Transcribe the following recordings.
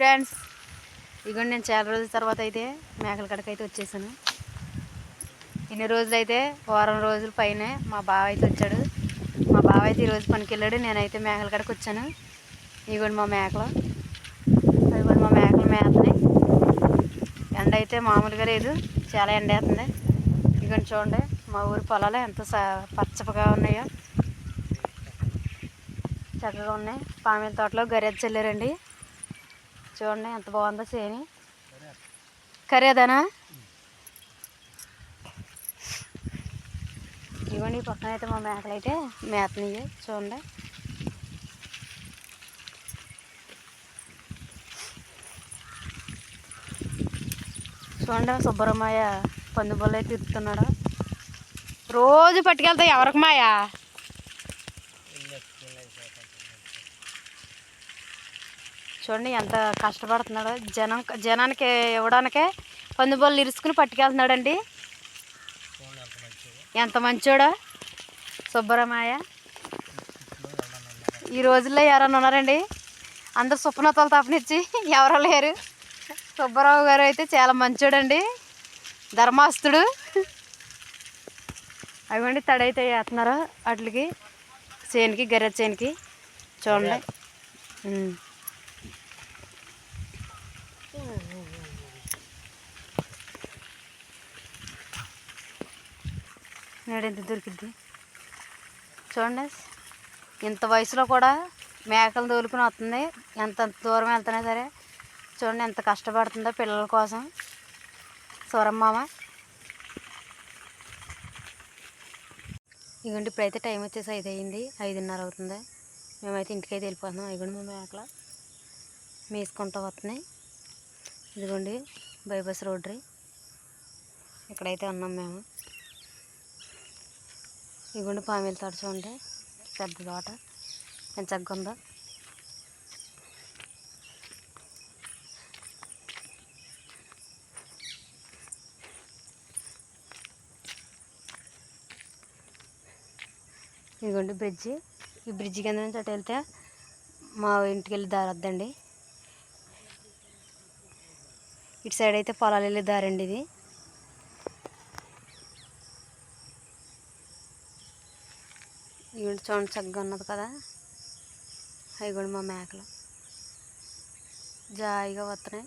Friends ఇదిగోండి నేను చాలా రోజుల తర్వాత అయితే మేకల కడకైతే వచ్చేసాను. ఇన్ని రోజులైతే వారం రోజుల పైనే మా బావ అయితే వచ్చాడు. మా బావ అయితే ఈరోజు పనికి వెళ్ళాడు నేనైతే మేకల కడకి వచ్చాను. ఇదిగోండి మా మేకలు. ఇదిగోండి మా మేకలు మేతని. ఎండ అయితే మామూలుగా లేదు. చాలా ఎండ వేస్తుంది. ఇదిగోండి చూడండి మా ఊరి పొలాలు ఎంత పచ్చపగా పచ్చగా ఉన్నాయో. చక్కగా ఉన్నాయి. పామిల తోటలో గరెజ్ చల్లారండి. చూడండి ఎంత బాగుందో చేని. కరేదానా ఇవ్వండి ఈ పక్కన అయితే మా మేకలు అయితే మేతనియ్యి చూడండి. చూడండి సుబ్బరమ్మయ్య పంది అయితే తిరుగుతున్నాడు రోజు పట్టుకెళ్తా ఎవరికి మాయా? చూడండి ఎంత కష్టపడుతున్నాడో. జనం జనానికి ఇవ్వడానికే పంది బొల్లు ఇరుసుకుని పట్టుకెళ్తున్నాడండి. ఎంత మంచోడో. సుబ్బరమయ్య. ఈ రోజుల్లో ఎవరన్నా ఉన్నారండి? అందరు సుప్పనతలు తప్పనిచ్చి ఎవరో లేరు. సుబ్బరావు గారు అయితే చాలా మంచోడండి. ధర్మాస్తుడు అవండి తడైతే వేస్తున్నారు. వాటికి చేనికి గర్రె చేనికి. చూడండి. నేడెంత దొరికిద్ది? చూడండి. ఇంత వయసులో కూడా మేకలు తోలుకుని వస్తుంది. ఎంత దూరం వెళ్తున్నా సరే చూడండి ఎంత కష్టపడుతుందో పిల్లల కోసం. సూరమ్మామ ఇదిగోండి ఇప్పుడైతే టైం వచ్చేసి ఐదు అయింది. ఐదున్నర అవుతుంది. మేమైతే ఇంటికైతే వెళ్ళిపోతున్నాం. ఇదిగోండి మా మేకలు మేసుకుంటూ వస్తున్నాయి. ఇదిగోండి బైపాస్ రోడ్రీ ఇక్కడైతే ఉన్నాం మేము. ఇదిగోండి పామిల తోట చూడండి పెద్ద తోట ఎంత చక్కగా ఉందో ఇదిగోండి బ్రిడ్జి. ఈ బ్రిడ్జి కింద నుంచి అటు వెళ్తే మా ఇంటికి వెళ్ళి దారి వద్దండి. ఇటు సైడ్ అయితే పొలాలు వెళ్ళే దారండి ఇది. చూడండి చక్కగా ఉన్నది కదా? అవి కూడా మా మేకలు. జాయిగా వస్తున్నాయి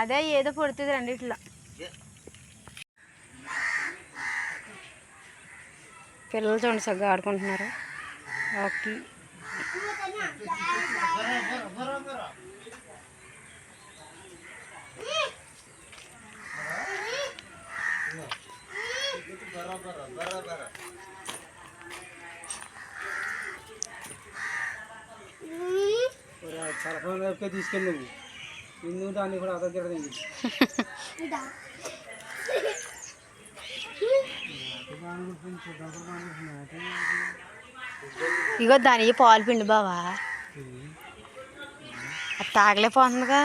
అదే ఏదో పుడుతుంది రెండిట్లో. పిల్లలు చూడండి సగ్గా ఆడుకుంటున్నారు. ఓకే. సరఫరా తీసుకెళ్ళి నువ్వు ఎందుకంటే కూడా అర్థం ఇగో దాని పాలు పిండి బావా. అది తాగలేపోతుందిగా